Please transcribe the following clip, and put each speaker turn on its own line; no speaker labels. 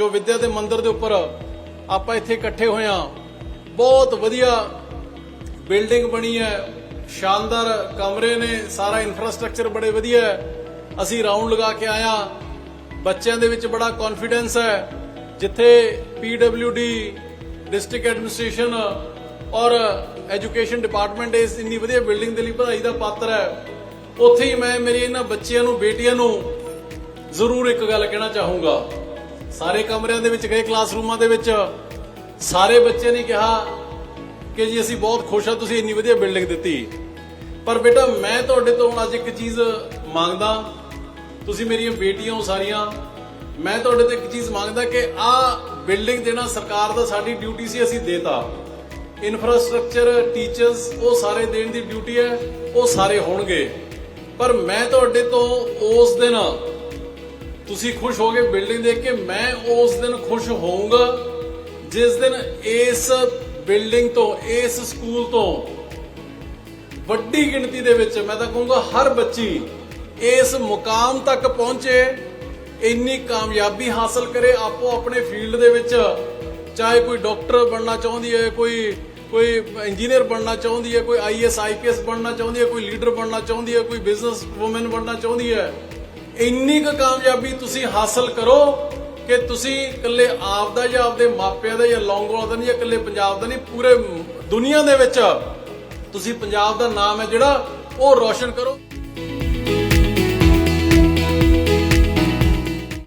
ਜੋ ਵਿਦਿਆ ਦੇ ਮੰਦਿਰ ਦੇ ਉੱਪਰ ਆਪਾਂ ਇੱਥੇ ਇਕੱਠੇ ਹੋਏ ਹਾਂ। ਬਹੁਤ ਵਧੀਆ ਬਿਲਡਿੰਗ ਬਣੀ ਹੈ। ਸ਼ਾਨਦਾਰ ਕਮਰੇ ਨੇ, ਸਾਰਾ ਇਨਫਰਾਸਟ੍ਰਕਚਰ ਬੜੇ ਵਧੀਆ ਹੈ। ਅਸੀਂ ਰਾਉਂਡ ਲਗਾ ਕੇ ਆਇਆ ਬੱਚਿਆਂ ਦੇ ਵਿੱਚ ਬੜਾ ਕੌਨਫੀਡੈਂਸ ਹੈ। ਜਿੱਥੇ PWD ਡਿਸਟ੍ਰਿਕਟ ਐਡਮਿਨਿਸਟ੍ਰੇਸ਼ਨ ਔਰ ਐਜੂਕੇਸ਼ਨ ਡਿਪਾਰਟਮੈਂਟ ਇਸ ਇੰਨੀ ਵਧੀਆ ਬਿਲਡਿੰਗ ਦੇ ਲਈ ਵਧਾਈ ਦਾ ਪਾਤਰ ਹੈ। ਉੱਥੇ ਹੀ ਮੈਂ ਮੇਰੇ ਇਹਨਾਂ ਬੱਚਿਆਂ ਨੂੰ, ਬੇਟੀਆਂ ਨੂੰ ਜ਼ਰੂਰ ਇੱਕ ਗੱਲ ਕਹਿਣਾ ਚਾਹੂੰਗਾ। ਸਾਰੇ ਕਮਰਿਆਂ ਦੇ ਵਿੱਚ ਗਏ ਕਲਾਸਰੂਮਾਂ ਦੇ ਵਿੱਚ। ਸਾਰੇ ਬੱਚੇ ਨੇ ਕਿਹਾ ਕਿ ਜੀ ਅਸੀਂ ਬਹੁਤ ਖੁਸ਼ ਹਾਂ, ਤੁਸੀਂ ਇੰਨੀ ਵਧੀਆ ਬਿਲਡਿੰਗ ਦਿੱਤੀ। ਪਰ ਬੇਟਾ, ਮੈਂ ਤੁਹਾਡੇ ਤੋਂ ਅੱਜ ਇੱਕ ਚੀਜ਼ ਮੰਗਦਾ। ਤੁਸੀਂ ਮੇਰੀਆਂ ਬੇਟੀਆਂ ਹੋ ਸਾਰੀਆਂ। ਮੈਂ ਤੁਹਾਡੇ ਤੋਂ ਇੱਕ ਚੀਜ਼ ਮੰਗਦਾ ਕਿ ਆਹ ਬਿਲਡਿੰਗ ਦੇਣਾ ਸਰਕਾਰ ਦਾ ਸਾਡੀ ਡਿਊਟੀ ਸੀ, ਅਸੀਂ ਦੇਤਾ। ਇਨਫਰਾਸਟ੍ਰਕਚਰ ਟੀਚਰਸ ਉਹ ਸਾਰੇ ਦੇਣ ਦੀ ਡਿਊਟੀ ਹੈ, ਉਹ ਸਾਰੇ ਹੋਣਗੇ। ਪਰ ਮੈਂ ਤੁਹਾਡੇ ਤੋਂ ਉਸ ਦਿਨ ਤੁਸੀਂ ਖੁਸ਼ ਹੋਗੇ ਬਿਲਡਿੰਗ ਦੇਖ ਕੇ? ਮੈਂ ਉਸ ਦਿਨ ਖੁਸ਼ ਹੋਊਂਗਾ, ਜਿਸ ਦਿਨ ਇਸ ਬਿਲਡਿੰਗ ਤੋਂ, ਇਸ ਸਕੂਲ ਤੋਂ ਵੱਡੀ ਗਿਣਤੀ ਦੇ ਵਿੱਚ ਮੈਂ ਤਾਂ ਕਹੂੰਗਾ ਹਰ ਬੱਚੀ ਇਸ ਮੁਕਾਮ ਤੱਕ ਪਹੁੰਚੇ, ਇੰਨੀ ਕਾਮਯਾਬੀ ਹਾਸਲ ਕਰੇ, ਆਪੋ ਆਪਣੇ ਫੀਲਡ ਦੇ ਵਿੱਚ, ਚਾਹੇ ਕੋਈ ਡਾਕਟਰ ਬਣਨਾ ਚਾਹੁੰਦੀ ਹੈ, ਕੋਈ ਕੋਈ ਇੰਜੀਨੀਅਰ ਬਣਨਾ ਚਾਹੁੰਦੀ ਹੈ, ਕੋਈ ਆਈਐਸ ਆਈਪੀਐਸ ਬਣਨਾ ਚਾਹੁੰਦੀ ਹੈ, ਕੋਈ ਲੀਡਰ ਬਣਨਾ ਚਾਹੁੰਦੀ ਹੈ, ਕੋਈ ਬਿਜ਼ਨਸ ਵੂਮਨ ਬਣਨਾ ਚਾਹੁੰਦੀ ਹੈ ਇੰਨੀ ਕੁ ਕਾਮਯਾਬੀ ਤੁਸੀਂ ਹਾਸਲ ਕਰੋ ਕਿ ਤੁਸੀਂ ਇਕੱਲੇ ਆਪ ਦਾ ਜਾਂ ਆਪਦੇ ਮਾਪਿਆਂ ਦਾ ਜਾਂ ਲੌਂਗੋਵਾਲ ਦਾ ਨਹੀਂ ਜਾਂ ਇਕੱਲੇ ਪੰਜਾਬ ਦਾ ਨਹੀਂ, ਪੂਰੇ ਦੁਨੀਆ ਦੇ ਵਿੱਚ ਤੁਸੀਂ ਪੰਜਾਬ ਦਾ ਨਾਮ ਹੈ ਜਿਹੜਾ, ਉਹ ਰੌਸ਼ਨ ਕਰੋ।